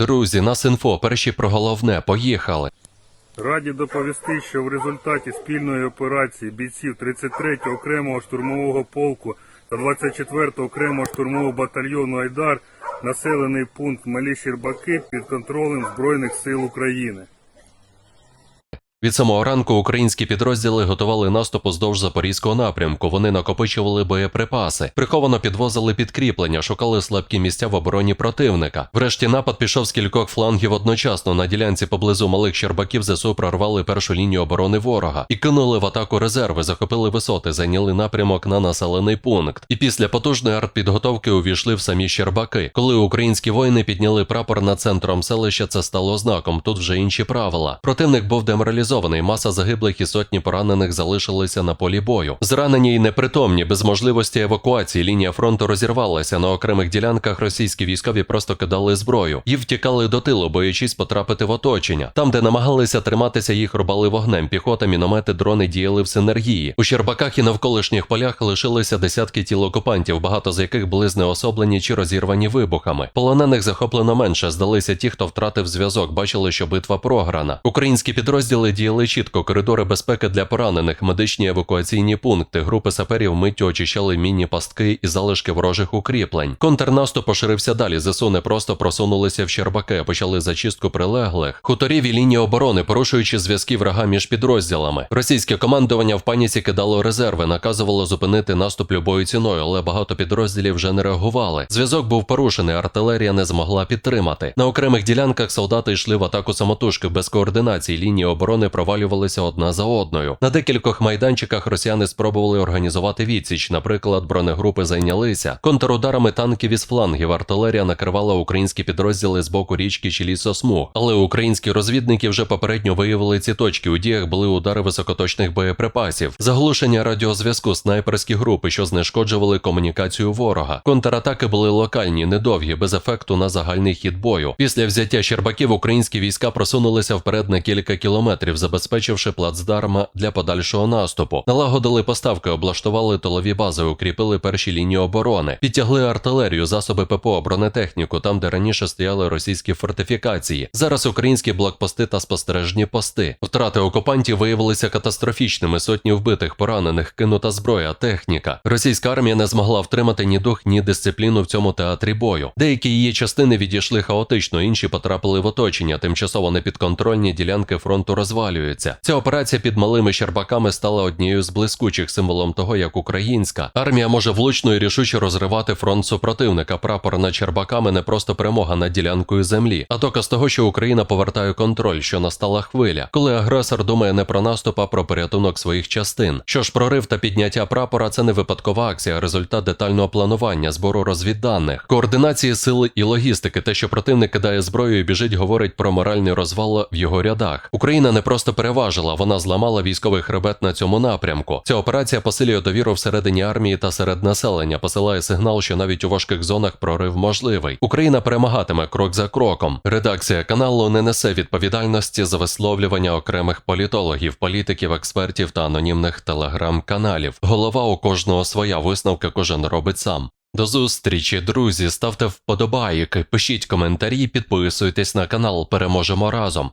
Друзі, нас інфо, перші про головне, поїхали. Раді доповісти, що в результаті спільної операції бійців 33-го окремого штурмового полку та 24-го окремого штурмового батальйону Айдар населений пункт Малі Щербаки під контролем Збройних сил України. Від самого ранку українські підрозділи готували наступ уздовж запорізького напрямку. Вони накопичували боєприпаси, приховано підвозили підкріплення, шукали слабкі місця в обороні противника. Врешті напад пішов з кількох флангів одночасно. На ділянці поблизу малих Щербаків ЗСУ прорвали першу лінію оборони ворога і кинули в атаку резерви, захопили висоти, зайняли напрямок на населений пункт. І після потужної артпідготовки увійшли в самі Щербаки. Коли українські воїни підняли прапор над центром селища, це стало знаком. Тут вже інші правила. Противник був деморалізований. Маса загиблих і сотні поранених залишилися на полі бою. Зранені й непритомні, без можливості евакуації. Лінія фронту розірвалася. На окремих ділянках російські військові просто кидали зброю і втікали до тилу, боячись потрапити в оточення. Там, де намагалися триматися, їх рубали вогнем. Піхота, міномети, дрони діяли в синергії. У Щербаках і навколишніх полях лишилися десятки тіл окупантів, багато з яких були знеособлені чи розірвані вибухами. Полонених захоплено менше. Здалися ті, хто втратив зв'язок, бачили, що битва програна. Українські підрозділи діяли чітко, коридори безпеки для поранених, медичні евакуаційні пункти, групи саперів миттю очищали мінні пастки і залишки ворожих укріплень. Контрнаступ поширився далі. ЗСУ не просто просунулися в Щербаки, а почали зачистку прилеглих хуторів і лінії оборони, порушуючи зв'язки врага між підрозділами. Російське командування в паніці кидало резерви, наказувало зупинити наступ любою ціною, але багато підрозділів вже не реагували. Зв'язок був порушений, артилерія не змогла підтримати. На окремих ділянках солдати йшли в атаку самотужки без координації. Лінії оборони провалювалися одна за одною. На декількох майданчиках росіяни спробували організувати відсіч. Наприклад, бронегрупи зайнялися контрударами танків із флангів. Артилерія накривала українські підрозділи з боку річки чи лісосмуг. Але українські розвідники вже попередньо виявили ці точки. У діях були удари високоточних боєприпасів, заглушення радіозв'язку, снайперські групи, що знешкоджували комунікацію ворога. Контратаки були локальні, недовгі, без ефекту на загальний хід бою. Після взяття Щербаків українські війська просунулися вперед на кілька кілометрів, забезпечивши плацдарма для подальшого наступу. Налагодили поставки, облаштували тилові бази, укріпили перші лінії оборони, підтягли артилерію, засоби ППО, бронетехніку, там, де раніше стояли російські фортифікації. Зараз українські блокпости та спостережні пости. Втрати окупантів виявилися катастрофічними. Сотні вбитих, поранених, кинута зброя, техніка. Російська армія не змогла втримати ні дух, ні дисципліну в цьому театрі бою. Деякі її частини відійшли хаотично, інші потрапили в оточення. Тимчасово непідконтрольні ділянки фронту розвалюються. Ця операція під малими щербаками стала однією з блискучих символом того, як українська армія може влучно і рішуче розривати фронт супротивника. Прапор над щербаками не просто перемога над ділянкою землі, а доказ того, що Україна повертає контроль, що настала хвиля, коли агресор думає не про наступ, а про порятунок своїх частин. Що ж, прорив та підняття прапора це не випадкова акція, а результат детального планування, збору розвідданих, координації сили і логістики. Те, що противник кидає зброю і біжить, говорить про моральний розвал в його рядах. Україна не просто переважила, вона зламала військовий хребет на цьому напрямку. Ця операція посилює довіру всередині армії та серед населення, посилає сигнал, що навіть у важких зонах прорив можливий. Україна перемагатиме крок за кроком. Редакція каналу не несе відповідальності за висловлювання окремих політологів, політиків, експертів та анонімних телеграм-каналів. Голова у кожного своя висновка кожен робить сам. До зустрічі, друзі. Ставте вподобайки, пишіть коментарі, підписуйтесь на канал. Переможемо разом.